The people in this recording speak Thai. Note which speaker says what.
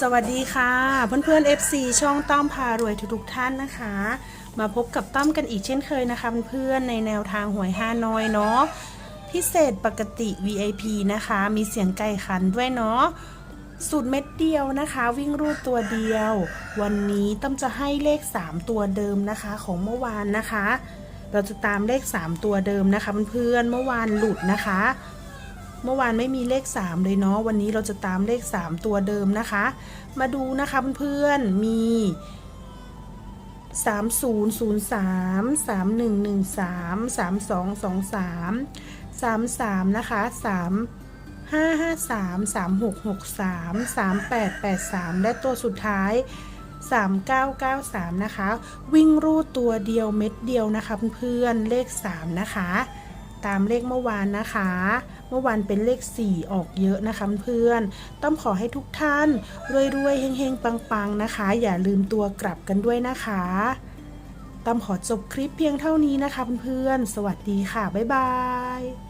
Speaker 1: สวัสดีค่ะเพื่อนๆ FC ช่องต้อมพารวยทุกๆท่านนะคะ มาพบกับต้อมกันอีกเช่นเคยนะคะเพื่อนๆในแนวทางหวยฮานอยเนาะพิเศษปกติ VIP นะคะ มีเสียงไก่ขันด้วยเนาะสูตรเม็ดเดียวนะคะ วิ่งรูดตัวเดียว วันนี้ต้อมจะให้เลข 3 ตัวเดิมนะคะของเมื่อวานนะคะ เราจะตามเลข 3 ตัวเดิมนะคะเพื่อนๆเมื่อวานหลุดนะคะ เมื่อวานไม่มีเลข 3 เลยเนาะวันนี้เราจะตามเลข 3 ตัวเดิมนะคะ มาดูนะคะเพื่อนๆมี 3003 3113 3223 33 นะคะ 3 553 3663 3883 และตัวสุดท้าย 3993 นะคะ วิ่งรูดตัวเดียวเม็ดเดียวนะคะเพื่อนๆเลข 3 นะคะ ตามเลขเมื่อวานนะคะ เมื่อวานเป็นเลข 4 ออกเยอะนะคะเพื่อนต้องขอให้ทุกท่านรวยๆเฮงๆปังๆนะคะ อย่าลืมตัวกลับกันด้วยนะคะต้อมขอจบคลิปเพียงเท่านี้นะคะเพื่อนๆสวัสดีค่ะ บ๊ายบาย